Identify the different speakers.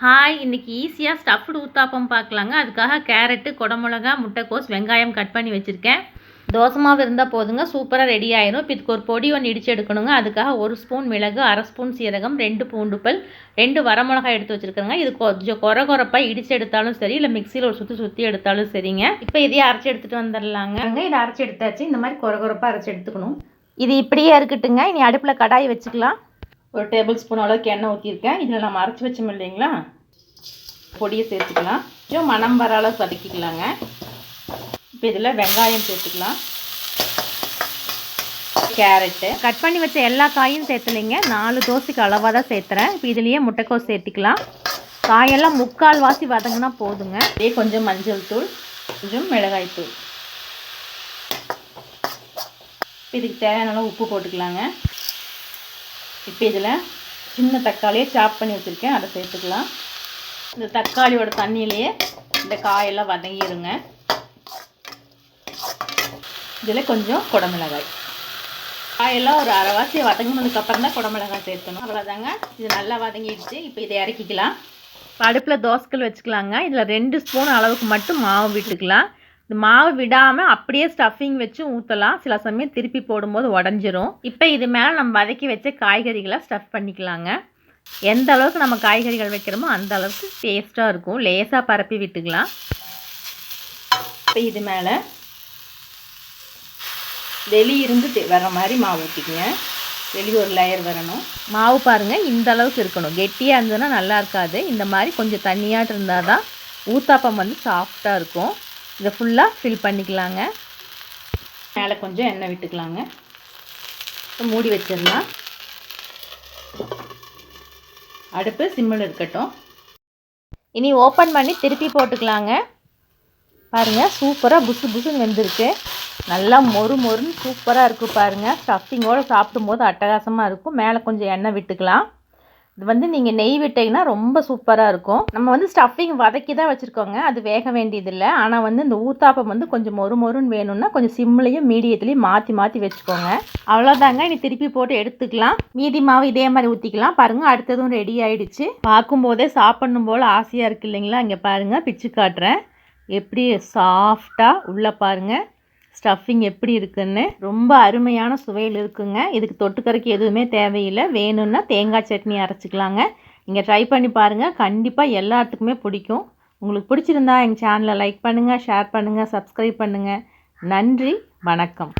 Speaker 1: Hi இன்னைக்கு ஈஸியாக stuffed uttapam பார்க்கலாங்க. அதுக்காக கேரட்டு குடமிளகா முட்டைக்கோஸ் வெங்காயம் கட் பண்ணி வச்சுருக்கேன். தோசை மாவு இருந்தால் போதுங்க. சூப்பராக ரெடி ஆயிரும். இப்போ இதுக்கு ஒரு பொடி ஒன்று இடித்து எடுக்கணுங்க. அதுக்காக ஒரு ஸ்பூன் மிளகு அரை ஸ்பூன் சீரகம் ரெண்டு பூண்டு பல் ரெண்டு வரமிளகாய் எடுத்து வச்சுருக்கேங்க. இது கொஞ்சம் குறை குறைப்பாக இடித்து எடுத்தாலும் சரி இல்லை மிக்சியில் ஒரு சுற்றி சுற்றி எடுத்தாலும் சரிங்க. இப்போ இதையே அரைச்சி எடுத்துகிட்டு வந்துடலாங்க. இதை அரைச்சி எடுத்தாச்சு. இந்த மாதிரி குறை குறைப்பாக அரைச்சி எடுத்துக்கணும். இது இப்படியே இருக்கட்டுங்க. இனி அடுப்பில் கடாய் வச்சுக்கலாம். ஒரு டேபிள் ஸ்பூன் அளவுக்கு எண்ணெய் ஊற்றிருக்கேன் இதில் நம்ம அரைச்சி வச்சோம் இல்லைங்களா? பொடியை சேர்த்துக்கலாம். கொஞ்சம் மணம் வர வதக்கிக்கலாங்க இப்போ இதில் வெங்காயம் சேர்த்துக்கலாம். கேரட்டு. கட் பண்ணி வச்ச எல்லா காயும் சேர்த்துலைங்க. நாலு தோசைக்கு அளவாக தான் சேர்த்துறேன். இப்போ இதுலேயே முட்டைக்கோஸ் சேர்த்துக்கலாம். காயெல்லாம் முக்கால் வாசி வதங்கினா போதுங்க. இதே கொஞ்சம் மஞ்சள் தூள் கொஞ்சம் மிளகாய் தூள். இதுக்கு தேவையான அளவு உப்பு போட்டுக்கலாங்க. இப்போ இதில் சின்ன தக்காளியை சாப் பண்ணி வச்சுருக்கேன். அதை சேர்த்துக்கலாம். இந்த தக்காளியோட தண்ணியிலையே இந்த காயெல்லாம் வதங்கிடுங்க இதில் கொஞ்சம் குடமிளகாய். காயெல்லாம் ஒரு அரைவாசி வதங்கினதுக்கப்புறம் தான் குடமிளகாய் சேர்க்கணும். அவ்வளோதாங்க இது நல்லா வதங்கிடுச்சு. இப்போ இதை இறக்கிக்கலாம். அடுப்பில் தோசைக்கல் வச்சுக்கலாங்க. இதில் ரெண்டு ஸ்பூன் அளவுக்கு மட்டும் மாவு விட்டுக்கலாம். மாவு விடாமல் அப்படியே ஸ்டஃபிங் வச்சு ஊற்றலாம் சில சமயம் திருப்பி போடும்போது உடஞ்சிரும். இப்போ இது மேலே நம்ம வதக்கி வச்ச காய்கறிகளை ஸ்டஃப் பண்ணிக்கலாங்க. எந்த அளவுக்கு நம்ம காய்கறிகள் வைக்கிறோமோ அந்த அளவுக்கு டேஸ்ட்டாக இருக்கும். லேசாக பரப்பி விட்டுக்கலாம். இப்போ இது மேலே வெளியிருந்து வர மாதிரி மாவு ஊற்றிக்கங்க வெளியே ஒரு லேயர் வரணும். மாவு பாருங்கள் இந்த அளவுக்கு இருக்கணும். கெட்டியாக இருந்ததுன்னா நல்லா இருக்காது. இந்த மாதிரி கொஞ்சம் தண்ணியாக இருந்தால் தான் ஊத்தாப்பம் வந்து சாஃப்டாக இருக்கும். இதை ஃபுல்லாக ஃபில் பண்ணிக்கலாங்க. மேலே கொஞ்சம் எண்ணெய் விட்டுக்கலாங்க. மூடி வச்சிடலாம். அடுப்பு சிம்மில் இருக்கட்டும். இனி ஓப்பன் பண்ணி திருப்பி போட்டுக்கலாங்க. பாருங்கள் சூப்பராக புசு புசுன்னு வெந்திருக்கு. நல்லா மொறு மொறுன்னு சூப்பராக இருக்குது பாருங்கள் ஸ்டஃபிங்கோடு சாப்பிடும்போது அட்டகாசமாக இருக்கும். மேலே கொஞ்சம் எண்ணெய் விட்டுக்கலாம். இது வந்து நீங்கள் நெய் விட்டிங்கன்னா ரொம்ப சூப்பராக இருக்கும். நம்ம வந்து ஸ்டஃபிங் வதக்கி தான் வச்சுருக்கோங்க. அது வேக வேண்டியதில்லை. ஆனால் வந்து இந்த ஊத்தாப்பம் வந்து கொஞ்சம் மொறு மொறுன்னு வேணும்னா கொஞ்சம் சிம்லையும் மீடியத்துலேயும் மாற்றி மாற்றி வச்சுக்கோங்க. அவ்வளோதாங்க இனி திருப்பி போட்டு எடுத்துக்கலாம். மீதி மாவு இதே மாதிரி ஊற்றிக்கலாம் பாருங்கள் அடுத்ததும் ரெடி ஆகிடுச்சு பார்க்கும்போதே சாப்பிட்ணும் போல் ஆசையாக இருக்குது இல்லைங்களா? இங்கே பாருங்கள் பிச்சு காட்டுறேன். எப்படி சாஃப்டாக உள்ளே பாருங்கள் ஸ்டஃபிங் எப்படி இருக்குன்னு ரொம்ப அருமையான சுவையில் இருக்குங்க. இதுக்கு தொட்டுக்கறக்கு எதுவுமே தேவையில்லை. வேணும்னா தேங்காய் சட்னி அரைச்சிக்கலாங்க. நீங்கள் ட்ரை பண்ணி பாருங்கள் கண்டிப்பாக எல்லாத்துக்குமே பிடிக்கும். உங்களுக்கு பிடிச்சிருந்தா எங்கள் சேனலை லைக் பண்ணுங்கள் ஷேர் பண்ணுங்கள் சப்ஸ்கிரைப் பண்ணுங்கள் நன்றி வணக்கம்.